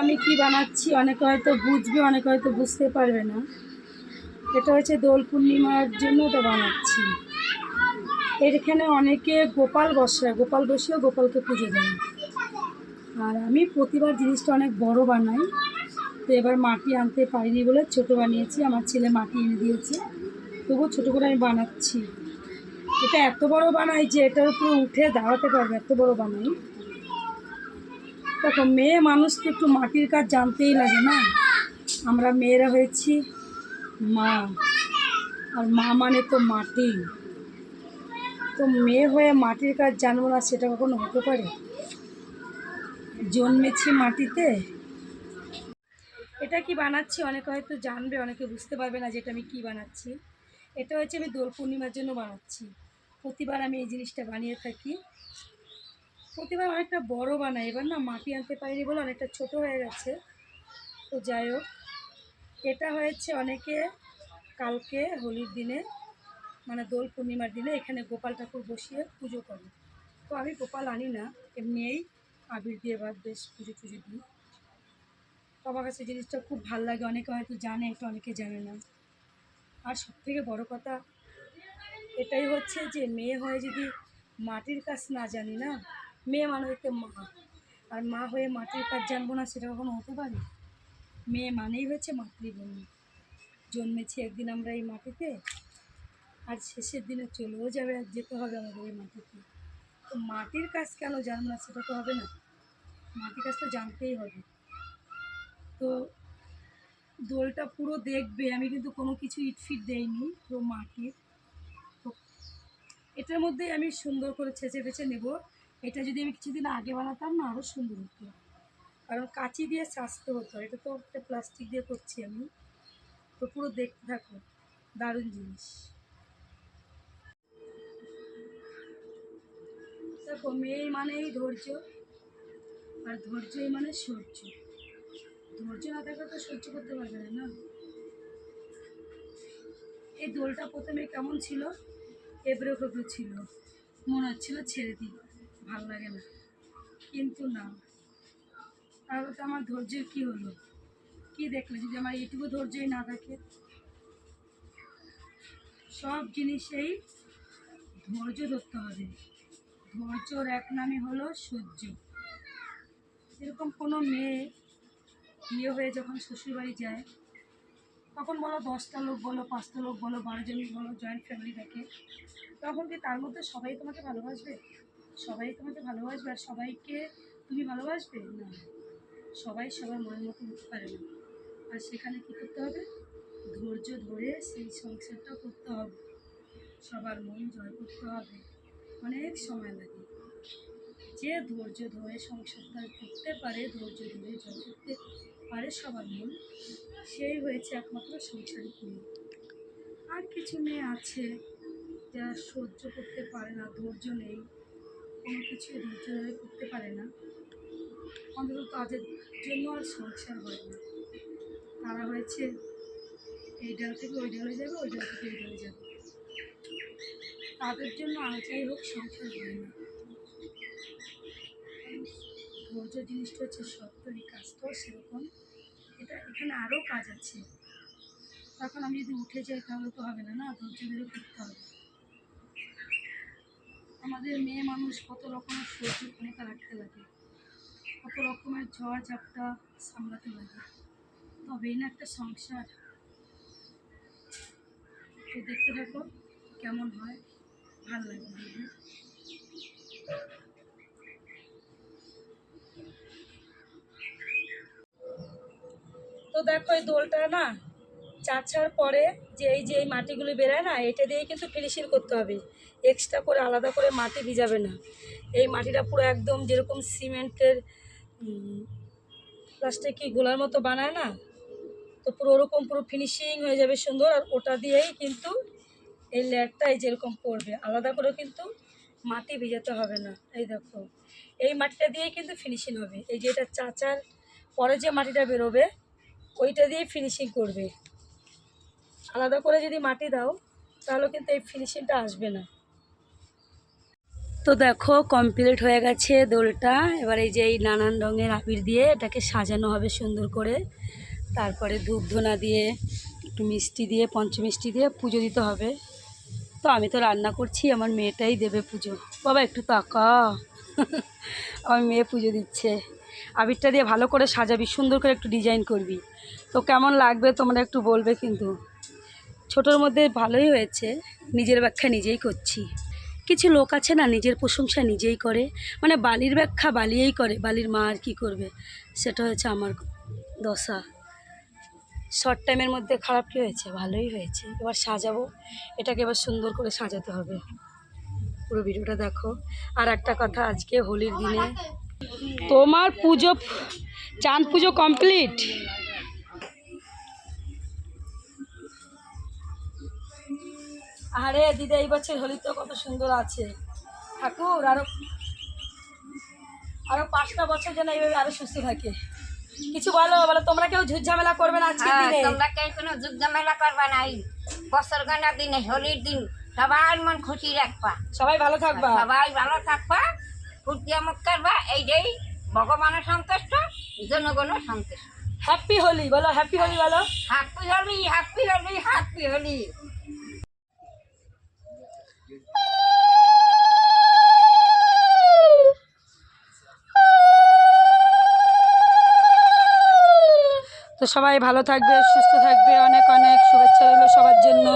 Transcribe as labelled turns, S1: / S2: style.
S1: আমি কি বানাচ্ছি, অনেকে হয়তো বুঝবে, অনেকে হয়তো বুঝতে পারবে না। এটা হচ্ছে দোল পূর্ণিমার জন্য এটা বানাচ্ছি। এখানে অনেকে গোপাল বসায় গোপাল বসিয়েও গোপালকে পুজো দেয়। আর আমি প্রতিবার জিনিসটা অনেক বড় বানাই। তো এবার মাটি আনতে পারিনি বলে ছোট বানিয়েছি, আমার ছেলে মাটি এনে দিয়েছে। তবুও ছোটো করে আমি বানাচ্ছি। এটা এত বড় বানাই যে এটার উপরে উঠে দাঁড়াতে পারবে, এত বড় বানাই। দেখো, মেয়ে মানুষকে একটু মাটির কাজ জানতেই লাগে না? আমরা মেয়েরা হয়েছি মা, আর মা মানে তো মাটি। তো মেয়ে হয়ে মাটির কাজ জানব না, সেটা কখনো হতে পারে? জন্মেছি মাটিতে। এটা কি বানাচ্ছি? অনেকে হয়তো জানবে, অনেকে বুঝতে পারবে না যেটা আমি কি বানাচ্ছি। এটা হচ্ছে আমি দোল পূর্ণিমার জন্য বানাচ্ছি। প্রতিবার আমি এই জিনিসটা বানিয়ে থাকি। প্রতিবার অনেকটা বড় বানাই। এবার না মাটি আনতে পারিনি বলে অনেকটা ছোট হয়ে গেছে। তো যাই হোক, এটা হয়েছে অনেকে কালকে হোলির দিনে মানে দোল পূর্ণিমার দিনে এখানে গোপাল ঠাকুর বসিয়ে পুজো করে। তো আমি গোপাল আনি না, এমনিই আবির দিয়ে বা বেশ পুজো টুজো দিই। তো আমার কাছে জিনিসটা খুব ভালো লাগে, অনেকে হয়তো জানে, এটা অনেকে জানে না। আর সবথেকে বড় কথা, এটাই হচ্ছে যে মেয়ে হয়ে যদি মাটির কাজ না জানি না মেয়ে মানে হইতে মা। আর মা হয়ে মাটির কাজ জানব না সেটা কখনো হতে পারে? মেয়ে মানেই হচ্ছে মাতৃভূমি। জন্মেছি একদিন আমরা এই মাটিতে, আর শেষের দিনে চলেও যাবে, আর যেতে হবে আমাদের এই মাটিতে। তো মাটির কাজ কেন জানব না সেটা তো হবে না। মাটির কাজ তো জানতেই হবে। তো দোলটা পুরো দেখবে, আমি কিন্তু কোনো কিছু ইটফিট দেইনি, পুরো মাটির। এটার মধ্যে আমি সুন্দর করে ছেঁচে বেছে নেব। এটা যদি আমি কিছুদিন আগে বানাতাম না আরও সুন্দর হতো। কারণ কাঁচি দিয়ে চাষতে হতো, এটা তো একটা প্লাস্টিক দিয়ে করছি আমি। তো পুরো দেখতে থাকো, দারুণ জিনিস। দেখো মেয়ে মানেই ধৈর্য, আর ধৈর্যই মানে সহ্য। ধৈর্য না থাকলে তো সহ্য করতে পারবে না না? এই দোলটা প্রথমে কেমন ছিল? এবড়ো খেবড়ো ছিল। মনে হচ্ছিল ছেড়ে দিই। ভালো লাগে না। কিন্তু না। তাহলে তো আমার ধৈর্যের কী হলো? কী দেখলে যদি আমার এইটুকু ধৈর্যই না থাকে? সব জিনিসেই ধৈর্য ধরতে হবে। ধৈর্যর এক নামই হলো সহ্য। এরকম কোনো মেয়ে বিয়ে হয়ে যখন শ্বশুরবাড়ি যায়, তখন বলো দশটা লোক বলো, পাঁচটা লোক বলো, বারো জন বলো জয়েন্ট ফ্যামিলি থাকে, তখন কি তার মধ্যে সবাই তোমাকে ভালোবাসবে? সবাই তোমাকে ভালোবাসবে আর সবাইকে তুমি ভালোবাসবে? না। সবাই সবার মনের মতো হতে পারে না। আর সেখানে কী করতে হবে? ধৈর্য ধরে সেই সংসারটা করতে হবে। সবার মন জয় করতে হবে। অনেক সময় লাগে। যে ধৈর্য ধরে সংসারটা করতে পারে, ধৈর্য ধরে জয় করতে পারে সবার মন, সেই হয়েছে একমাত্র সংসারী মেয়ে আর কিছু মেয়ে আছে যারা সহ্য করতে পারে না, ধৈর্য নেই। কোনো কিছু ধৈর্য ধরে করতে পারে না। অন্তত তাদের জন্য আর সংসার হয় না। তারা হয়েছে, এই ডাল থেকে ওই ডালে যাবে, ওই ডাল থেকে এই ডালে যাবে। তাদের জন্য আর যাই হোক সংসার হয় না। ধৈর্য জিনিসটা হচ্ছে সত্যরই কাজ। তো সেরকম এটা এখানে আরও কাজ আছে। তখন আমি যদি উঠে যাই তাহলে তো হবে না না? ধৈর্য ধরে করতে হবে। আমাদের মেয়ে মানুষ কত রকমের সহ্য ক্ষমতা রাখতে লাগে, কত রকমের ঝড় ঝাপটা সামলাতে লাগে। তবেই না একটা সংসার। তো দেখতে থাকো কেমন হয়, ভালো লাগে দেখবে তো দেখো এই দোলটা না চাছার পরে যে এই যে এই মাটিগুলি বেরোয় না, এটা দিয়েই কিন্তু ফিনিশিং করতে হবে। এক্সট্রা করে আলাদা করে মাটি ভিজাবে না। এই মাটিটা পুরো একদম যেরকম সিমেন্টের প্লাস্টিক কি গোলার মতো বানায় না, তো পুরো ওরকম পুরো ফিনিশিং হয়ে যাবে সুন্দর। আর ওটা দিয়েই কিন্তু এই লেয়ারটাই যেরকম পড়বে, আলাদা করে কিন্তু মাটি ভিজাতে হবে না। এই দেখো, এই মাটিটা দিয়েই কিন্তু ফিনিশিং হবে। এই যে এটা চাচার, পরে যে মাটিটা বেরোবে, ওইটা দিয়েই ফিনিশিং করবে। আলাদা করে যদি মাটি দাও, তাহলে কিন্তু এই ফিনিশিংটা আসবে না। তো দেখো কমপ্লিট হয়ে গেছে দোলটা। এবার এই যে এই নানান রঙের আবির দিয়ে এটাকে সাজানো হবে সুন্দর করে। তারপরে ধূপ ধুনা দিয়ে, একটু মিষ্টি দিয়ে, পঞ্চমিষ্টি দিয়ে পুজো দিতে হবে। তো আমি তো রান্না করছি, আমার মেয়েটাই দেবে পুজো। বাবা, একটু তাকা আমার মেয়ে পুজো দিচ্ছে। আবিরটা দিয়ে ভালো করে সাজাবি, সুন্দর করে একটু ডিজাইন করবি। তো কেমন লাগবে তোমরা একটু বলবে কিন্তু। ছোটোর মধ্যে ভালোই হয়েছে, নিজের ব্যাখ্যা নিজেই করছি। কিছু লোক আছে না, নিজের প্রশংসা নিজেই করে মানে বালির ব্যাখ্যা বালিয়েই করে, বালির মা আর কী করবে? সেটা হচ্ছে আমার দশা। শর্ট টাইমের মধ্যে খারাপ কী হয়েছে? ভালোই হয়েছে। এবার সাজাবো, এটাকে এবার সুন্দর করে সাজাতে হবে। পুরো ভিডিওটা দেখো। আর একটা কথা, আজকে হোলির দিনে তোমার পুজো, চাঁদ পুজো কমপ্লিট আরে দিদি এই বছর হোলি তো কত সুন্দর আছে। ঠাকুর আরও আরও পাঁচটা বছর যেন এইভাবে আরও সুস্থ থাকে। কিছু বলো বলো তোমরা কেউ ঝুট ঝামেলা করবে না আজকের
S2: হ্যাঁ,
S1: দিনে?
S2: তোমরা কেউ কোনো ঝামেলা করবা নাই বছর গানা দিনে হোলির দিন সবাই মন খুশি রাখবা।
S1: সবাই ভালো থাকবা।
S2: সবাই ভালো থাকবা ফুর্তি আমোদ করবা এইটাই ভগবানের সন্তুষ্ট জনগণও সন্তুষ্ট।
S1: হ্যাপি হোলি বলো হ্যাপি হোলি বলো।
S2: Happy Holi happy Holi happy Holi
S1: তো সবাই ভালো থাকবে সুস্থ থাকবে। অনেক অনেক শুভেচ্ছা রইল সবার জন্য।